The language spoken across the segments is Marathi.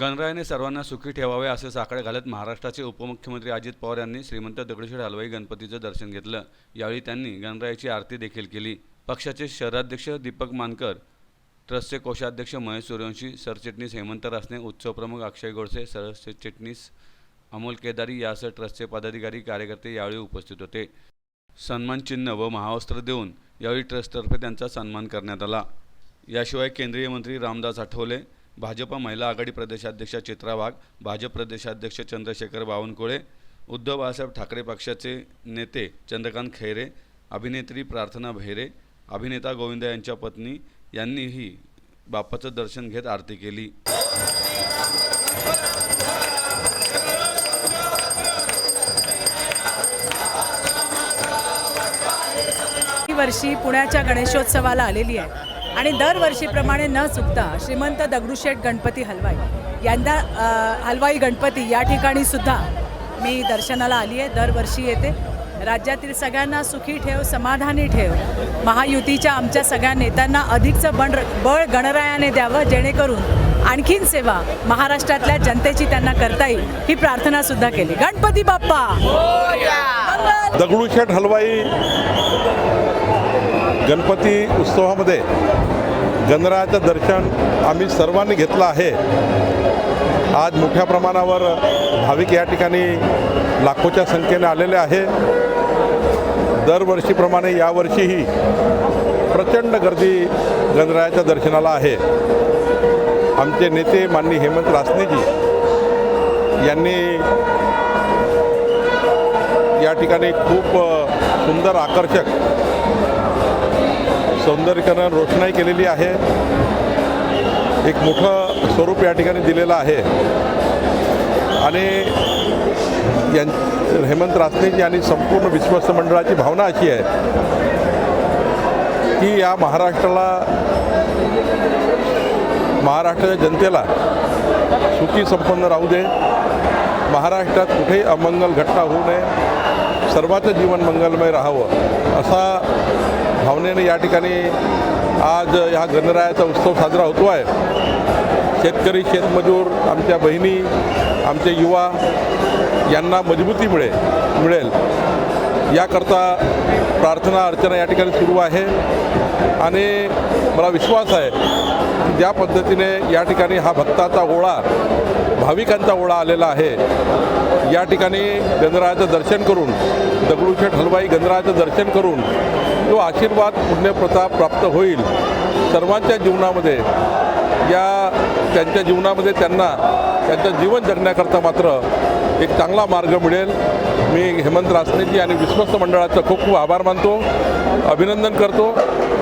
गणरायाने सर्वांना सुखी ठेवावे असे साकडे घालत महाराष्ट्राचे उपमुख्यमंत्री अजित पवार यांनी श्रीमंत दगडूशेठ हलवाई गणपतीचं दर्शन घेतलं. यावेळी त्यांनी गणरायाची आरती देखील केली. पक्षाचे शहराध्यक्ष दीपक मानकर ट्रस्टचे कोषाध्यक्ष महेश सूर्यवंशी सरचिटणीस हेमंत रासने उत्सवप्रमुख अक्षय गोडसे सरचिटणीस अमोल केदारी यासह ट्रस्टचे पदाधिकारी कार्यकर्ते यावेळी उपस्थित होते. सन्मान चिन्ह व महावस्त्र देऊन यावेळी ट्रस्टतर्फे त्यांचा सन्मान करण्यात आला. याशिवाय केंद्रीय मंत्री रामदास आठवले भाजपा महिला आघाडी प्रदेशाध्यक्षा चित्रा वाघ भाजप प्रदेशाध्यक्ष चंद्रशेखर बावनकुळे उद्धव बाळासाहेब ठाकरे पक्षाचे नेते चंद्रकांत खैरे अभिनेत्री प्रार्थना भैरे अभिनेता गोविंदा यांच्या पत्नी यांनीही बाप्पाचं दर्शन घेत आरती केली. ही वर्षी पुण्याच्या गणेशोत्सवाला आलेली आहे. आणि दरवर्षीप्रमाणे न चुकता श्रीमंत दगडूशेठ गणपती हलवाई यंदा हलवाई गणपती या ठिकाणी सुद्धा मी दर्शनाला आली आहे. दरवर्षी येते. राज्यातील सगळ्यांना सुखी ठेव समाधानी ठेव. महायुतीच्या आमच्या सगळ्या नेत्यांना अधिकचं बण बळ गणरायाने द्यावं जेणेकरून आणखीन सेवा महाराष्ट्रातल्या जनतेची त्यांना करता येईल ही प्रार्थनासुद्धा केली. गणपती बाप्पा! दगडूशेठ हलवाई गणपती उत्सवामध्ये गणरायाचं दर्शन आम्ही सर्वांनी घेतलं आहे. आज मोठ्या प्रमाणावर भाविक या ठिकाणी लाखोच्या संख्येने आलेले आहे. दरवर्षीप्रमाणे यावर्षीही प्रचंड गर्दी गणरायाच्या दर्शनाला आहे. आमचे नेते माननीय हेमंत रासनेजी यांनी या ठिकाणी खूप सुंदर आकर्षक सौंदर्यीकरण रोषणाई केलेली आहे. एक मोठं स्वरूप या ठिकाणी दिलेलं आहे. आणि यां हेमंत रासनेजी आणि संपूर्ण विश्वस्त मंडळाची भावना अशी आहे की या महाराष्ट्राला महाराष्ट्राच्या जनतेला सुखी संपन्न राहू दे. महाराष्ट्रात कुठेही अमंगल घटना होऊ नये. सर्वांचं जीवन मंगलमय राहावं असा भावनेने या ठिकाणी आज ह्या गणरायाचा उत्सव साजरा होतो आहे शेतकरी शेतमजूर आमच्या बहिणी आमचे युवा यांना मजबूती मिळेल मिळेल. याकरता प्रार्थना अर्चना या ठिकाणी सुरू आहे. आणि मला विश्वास आहे ज्या पद्धतीने या ठिकाणी हा भक्ताचा ओळा भाविकांचा ओळा आलेला आहे. या ठिकाणी गणरायाचं दर्शन करून दगडूशेठ हलवाई गणरायाचं दर्शन करून तो आशीर्वाद पुण्यप्रताप प्राप्त होईल. सर्वांच्या जीवनामध्ये या त्यांच्या जीवनामध्ये त्यांना त्यांचं जीवन जगण्याकरता मात्र एक चांगला मार्ग मिळेल. मी हेमंत रासनेजी आणि विश्वस्त मंडळाचं खूप खूप आभार मानतो. अभिनंदन करतो.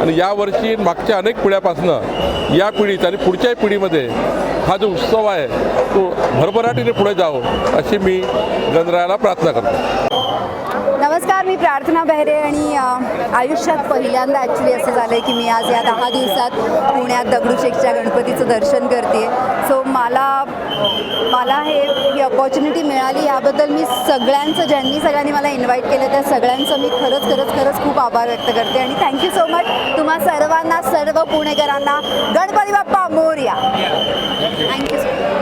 आणि यावर्षी मागच्या अनेक पिढ्यापासनं या पिढीत आणि पुढच्याही पिढीमध्ये हा जो उत्सव आहे तो भरभराटीने पुढे जावं अशी मी गणरायाला प्रार्थना करतो. नमस्कार मी प्रार्थना बेहरे आणि आयुष्यात पहिल्यांदा ॲक्च्युली असं झालं आहे की मी आज या दहा दिवसात पुण्यात दगडूशेठच्या गणपतीचं दर्शन करते. सो मला मला हे ही अपॉर्च्युनिटी मिळाली याबद्दल मी सगळ्यांचं ज्यांनी सगळ्यांनी मला इन्व्हाइट केलं त्या सगळ्यांचं मी खरंच खरंच खरंच खूप आभार व्यक्त करते. आणि थँक्यू सो मच तुम्हा सर्वांना सर्व पुणेकरांना Ganpati Bappa Morya. Thank you so much